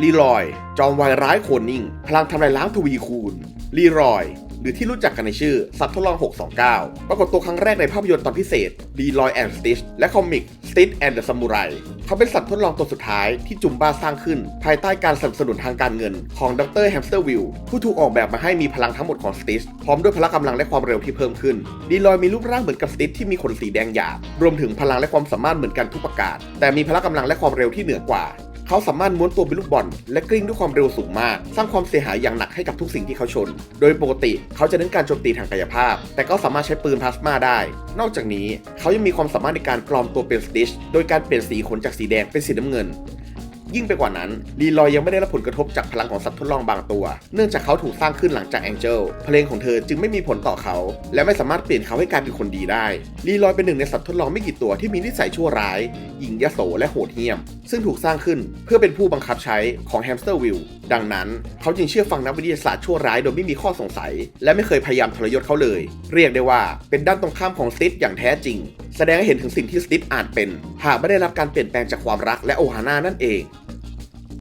ลีรอย จอมวายร้ายโคนนิงพลังทำลายล้างทวีคูณลีรอย หรือที่รู้จักกันในชื่อสัตว์ทดลอง 629 ปรากฏตัวครั้งแรกในภาพยนตร์ตอนพิเศษลีรอยแอนด์สติชและคอมิกสติชแอนด์เดอะซามูไรเขาเป็นสัตว์ทดลองตัวสุดท้ายที่จุมบ้าสร้างขึ้น ภายใต้การสนับสนุนทางการเงินของดรแฮมสเตอร์วิลผู้ถูกออกแบบมาให้มีพลังทั้งหมดของสติชพร้อมด้วยพละกำลังและความเร็วที่เพิ่มขึ้นลีลอยมีรูปร่างเหมือนกับสติชที่มีขนสีแดงหยาบรวมถึงพลังและความสามารถเหมือนกันทุกประการแต่มีพละกำลังและความเร็วที่เหนือกว่า เขาสามารถม้วนตัวเป็นลูกบอล และกลิ้งด้วยความเร็วสูงมาก สร้างความเสียหายอย่างหนักให้กับทุกสิ่งที่เขาชน โดยปกติเขาจะเน้นการโจมตีทางกายภาพ แต่ก็สามารถใช้ปืนพลาสมาได้ นอกจากนี้เขายังมีความสามารถในการปลอมตัวเป็นสติชโดยการเปลี่ยนสีขนจากสีแดงเป็นสีน้ำเงิน ยิ่งไปกว่านั้นลีลอยยังไม่ได้รับผลกระทบจากพลังของสัตว์ทดลองบางตัว เนื่องจากเขาถูกสร้างขึ้นหลังจากแองเจิลเพลงของเธอจึงไม่มีผลต่อเขา และไม่สามารถเปลี่ยนเขาให้กลายเป็นคนดีได้ลีลอยเป็นหนึ่งในสัตว์ทดลองไม่กี่ตัวที่มีนิสัยชั่วร้ายหญิงยโสและโหดเหี้ยม ซึ่งถูกสร้างขึ้นเพื่อเป็นผู้บังคับใช้ของแฮมสเตอร์วิลดังนั้น เขาจึงเชื่อฟังนักวิทยาศาสตร์ชั่วร้ายโดยไม่มีข้อสงสัย และไม่เคยพยายามทรยศเขาเลย เรียกได้ว่าเป็นด้านตรงข้ามของสติทอย่างแท้จริง แสดงให้เห็นถึงสิ่งที่สติทอาจเป็น หากไม่ได้รับการเปลี่ยนแปลงจากความรักและโอฮาน่านั่นเอง